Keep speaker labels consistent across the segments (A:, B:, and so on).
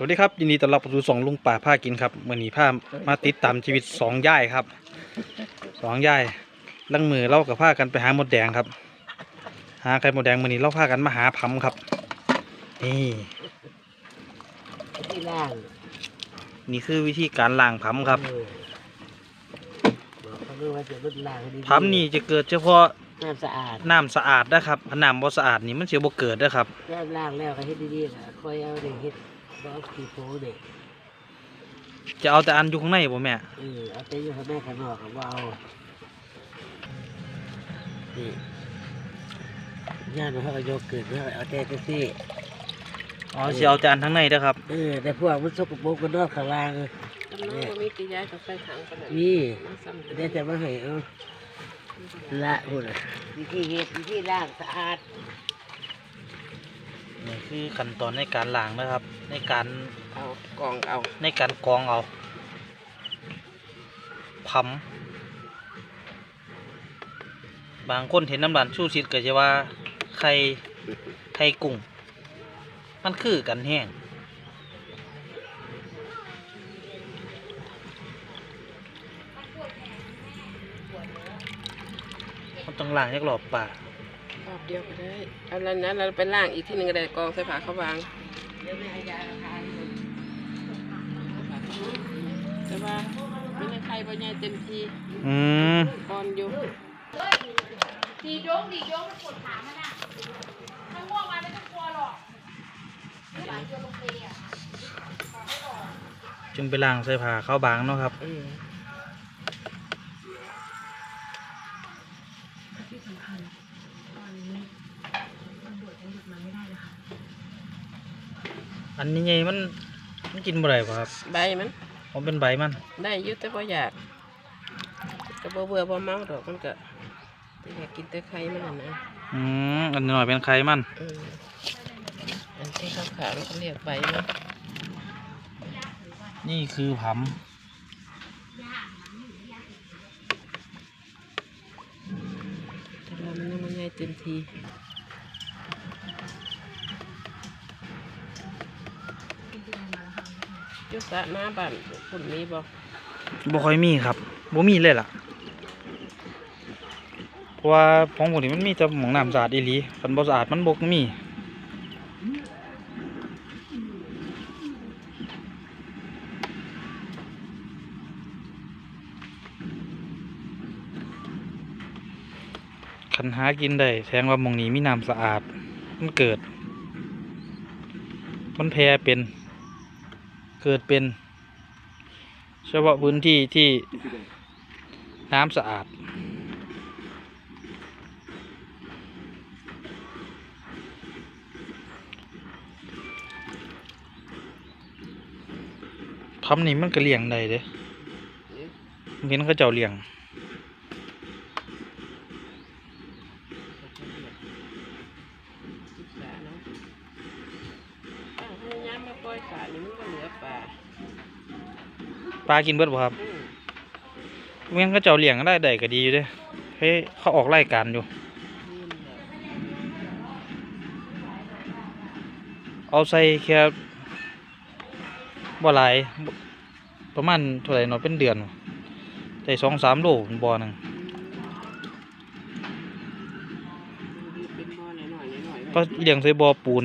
A: สวัสดีครับยินดีต้อนรับสู่สองลุงป่าผ้ากินครับมื่อนี้ผ้ามาติดตามชีวิตสองย่ายครับสองย่ายลังมือเล่ากับผ้ากันไปหาหมดแดงครับ หาไข่หมดแดงมื่อนี้เล่าผ้ากันมาหาพัมครับ นี่
B: ที่ล่าง
A: นี่คือวิธีการล้างพัมครับ
B: เออบอกเขาด้วยว่าจะลดล่างให้ดีๆ
A: พัมนี่จะเกิดเฉพาะ
B: น้ำสะอาด
A: น้ำสะอาดนะครับถ้าน้ำบ่สะอาดนี่มันเสียบ่เกิดนะครับ
B: แล้วล่างแล้วก็เฮ็ดดีๆนะคอยเอาเด็กเฮ็ด บ่เอาขี้โผเด็ก
A: จะเอาแต่อันอยู่ข้างในบ่แม่
B: เออเอาแต่อยู่ข้างในข้างนอกก็บ่เอานี่ย่านมันเขาก็โยกเกิดเพื่อเอาแต่จังซี่
A: อ๋อสิเอาแต่อันข้างในเด้อครับ
B: เออแต่พวกมันสกปรกกันนอกข้างล่าง
C: จำนวนบ่มีกี่ย้ายกับไฟถังขนาด
B: นี่
C: มันซ้ำ
B: เดี๋ยวจะมาให้เอาละหุ่นน่ะวิธีเฮ็ดวิธีล้างสะอาด
A: นี่คือขั้นตอนในการล้างนะครับ ในการ
C: เอากองเอา
A: ในการกรองเอาพัมบางคนเห็นน้ำร้านชูชิดก็จะว่าไข่ไข่กุ้ง มันคือกันแห้งมันต้องล้างยักหลอบป่า ร
C: อบเดียวก็ได้ เอาแล้วนั้นเราไปล่างอีกที่หนึ่งก็ได้กองใส่ผ้าเขาวาง
B: เดี๋ยวแม่ให้ยาทานเลย
C: แต่ว่าไม่ได้ใครบ่ใหญ่เต็มที่
A: อืม
C: ก่อนอยู่
D: ดีโยงดีโยงมันปวดขามันอะถ้าง่วงมาไม่ต้องกลัวหรอกไม่หลายเดียวลงเพลอะ
A: จึงไปล้างใส่ผ้าเข้าวบางเนาะครับ
C: เออ
A: อันนี้ไงมันมันกินบ่ได้ป่ะครับ
C: ใบมัน
A: ผมเป็นใบมัน
C: ได้อยุแต่บ่อยากก็บ่เบื่อบ่เมาดอกมันก็แต่อยากกินแต่ไข่มันน่ะนะ
A: อืมอันนี้หน่อยเป็นไข่มัน
C: เอออันที่ขาวๆมันเขาเรียกใบมัน
A: นี่คือผำ
C: แต่ว่ามันยังบ่ใหญ่เต็มที่ ยุสระน้าบ้านฝุ่นนี้บ่
A: บ่ค่อยมีครับบ่มีเลยล่ะเพราะว่าของพวกนี้มันมีแต่หมองน้ำสะอาดอีหลีคันบ่สะอาดมันบ่มีคันหากินได้แสดงว่าหมองนี้มีน้ำสะอาด มันเกิด มันแพร่เป็น เกิดเป็น เฉพาะพื้นที่ที่น้ำสะอาดทำนี่มันก็เลี้ยงได้เด้ผมเห็นเขาเจ้าเลี้ยง
C: ศึกษาเนาะอ้าวพยายามมา ปล่อยสานี่มันก็เหลือปลา
A: ปลากินเบิดบ่ครับ
C: อืม
A: เมื่อเขาเจ้าเลี้ยงได้ได้ก็ดีอยู่เด้เฮ้ยเขาออกรายการอยู่
C: นี่มันแบบ
A: เอาใส่แค่บ่หลายบ่ประมาณเท่าไหร่เนาะเป็นเดือนได้สองสามโลบ่อหนึง
C: เป็นบ่อหน่อยๆหน่อยๆ
A: ก็เลี้ยงใส่บ่อปูน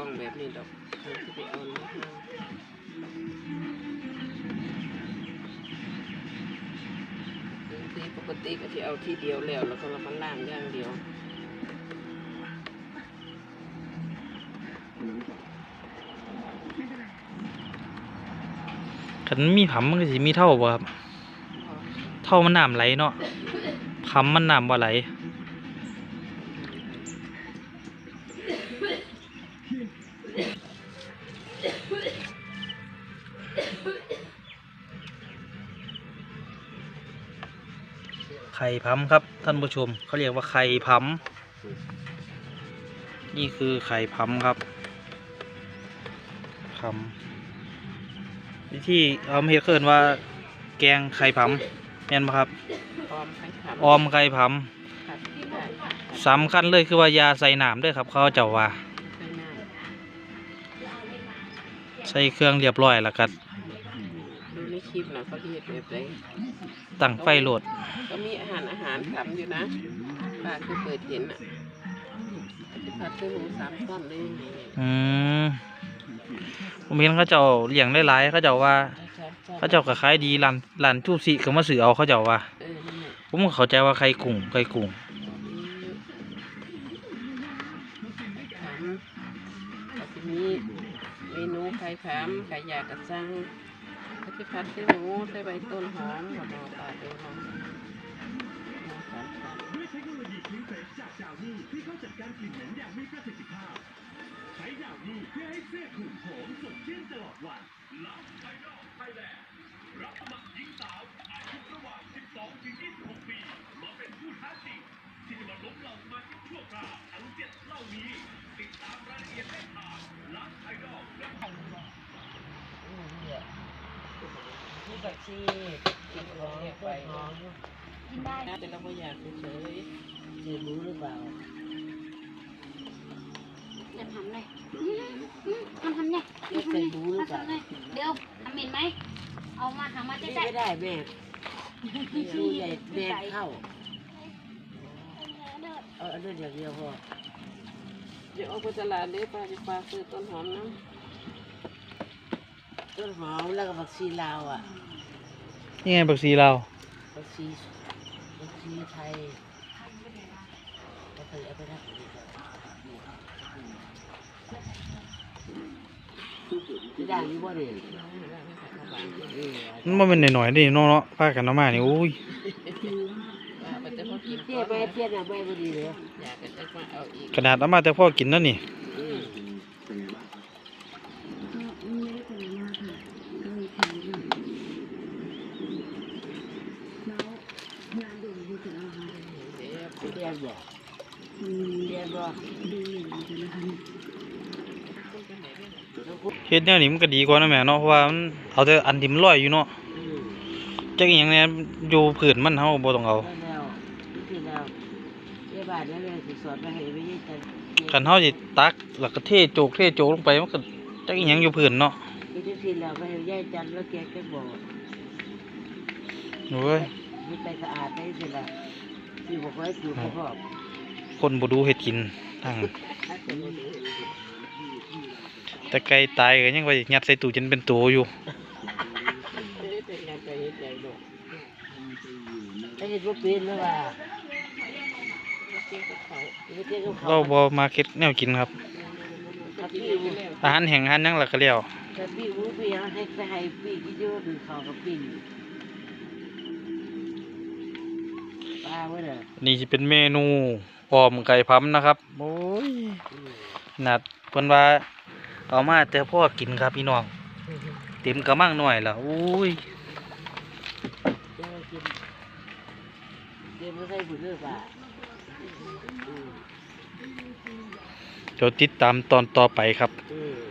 A: อง
C: แบบนี้ดอกเขาจะไปเอานห่ปกติก็จะเอาที่เดียวแล้วแล้วก็เรามาล่างอย่างเดียว
A: คันมีผำมันก็สิมีเท่าบ่ครับ เท่ามันน้ำไหลเนาะผำมันน้ำบ่ไหล ไข่พัมครับท่านผู้ชมเขาเรียกว่าไข่พัมนี่คือไข่พัมครับพัมวิธีเอาเฮ็ดเกินว่า แกงไข่พัมแม่นไหมครับ
C: ออมไข่
A: พัมสำคัญเลยคือว่ายาใส่หนามด้วยครับเขาเจ้าว่า
C: ใส่
A: เครื่องเรียบร้อยแล้วกั
C: น ลิปนะเขาเฮ็ดแบบไร
A: ตั้งไฟโหลด
C: ก็มีอาหารอาหารทำอยู่นะป้าคือเปิดเห็นอะที่ผัดเส้นหมูสามต้นเลย
A: อืมผมเห็นเขาเจ้าเลี้ยงได้หลายเขาเจ้าว่า เขาเจ้าก็ขายดีร้านร้านทูบสิเขามาซื้อเอาเขาเจ้าว่า
C: เออนั่นแหละ
A: ผมก็เข้าใจว่าไข่กุ้งไข่กุ้ง
C: ขำก็จะมีเมนูไข่ขำไข่ยากระซัง ก็คือคัดขี้หนูใส่ใบต้นหอมกับดอาเดหอมด้วยเทคโนโลยีคลิ้นเฟรชจากดาวนี่ที่เขาจัดการกลิ่นเหม็นอย่างมีประสิทธิภาพ ใช้ดาวนี่เพื่อให้เสื้อคลุมผมสดชื่นตลอดวันลับไอดอลไทยแลนรับสมัครหญิงสาวอายุระหว่าง 12 ถึง 26 ปี มาเป็
B: นผู้ท้าชิ
C: งที่จะมาล้มเหล่ามาชั่วคราวทั้งเจ็ดเหล่านี้
B: กินของต้นหอม
D: กินได้
C: น่าจะเราไม่อยากเฉย
B: เจอรู้หรือเปล่า
D: จะทำเลยทำทำเนี่ย
B: ไม่เคยรู้หรือเปล่า
D: ทำเลยเดี๋ยวทำเห็นไหมเอามาทำมา
B: นี่
D: ใกล้
B: ไม่ได้แม่ดูใหญ่แม่เข้าเออันนั้นอย่างเดียวพอ
C: เดี๋ยวเอาไปตลาดเลยป้าจะฝาซื้อต้นหอมนะ
B: ต้นหอมแล้วก็บักชีลาวอะ
A: นี่ไงบักซีเราว
B: บักชีบักชีไทยก็เคยเอาไปทำอย่างนี้ก่อนที่ด่างนี่บ่เนี่ยเออ
A: มันบ่แม่นหน่อยๆนี่เนาะเนาะพากันเอามานี่โอ้ย
C: ป้าไปจะพอกิน
B: เทียบไปเทียบน่ะไม่พอดีเลย
C: อยากจะมาเอาอีก
A: ขนาดเอามาแต่พ่อกินนั่นนี่
B: อืม
C: เดี๋ยว
B: เรียนบ่เรียนบ่
A: เฮ็ดแนวนี้มันก็ดีกว่านะแม่เนาะเพราะว่ามันเอาแต่อันที่มันลอยอยู่เนาะ
B: อืม
A: จักอีหยังแหน่อยู่พื้นมันเฮาบ่ต้องเอา
B: ได้แล้วนี่คือแล้วเรียบาทแล้วเลยสิสอนไปให้ไม่ใช่จัน
A: คันเฮาสิตักแล้วก็เทโจกเทโจกลงไปมันก็จักอีหยังอยู่พื้นเนาะ
B: ไม่ได้สิแล้วไปให้ยายจันแล้วแกก็บอก
A: โอ้ย
B: นี่ไปสะอาดได้สิละ ที่บอกไว้อยู่เขาบอก
A: คนบ่ดูเฮ็ดกินทั้งแต่ไก่ตายก็ยังว่ายัดใส่ตู้จนเป็นตัวอยู่
C: เอ๊ะเป็นงานไปเฮ็ดใหญ่ดอก
B: ไอ้เห็นว่าเป็นหรือว่า
C: เกี่ยวกับเขา
B: ไม่ใช่กับเขา
A: เราบ่มาเก็ตแนวกินครับ
B: ถ้า
C: กิน
B: พี่
C: แล้ว
A: อาหารแห้งอาหารหยังล่ะก็แล้ว
B: ถ้าพี่รู้พี่ยังให้ไปให้พี่กินเยอะหรือเขากับพี่ป้าไว้เลย
A: นี่สิเป็นเมนูออมไก่พัมนะครับโอ้ยนัดเพิ่นว่าเอามาแต่พ่อกินครับพี่น้องเต็มกระมังหน่อยล่ะโอ้ย
B: เดี๋ยวกินเดี๋ยวไม่ใช่บุญเลือป่า
A: เดี๋ยวติดตามตอนต่อไปครับ
B: อืม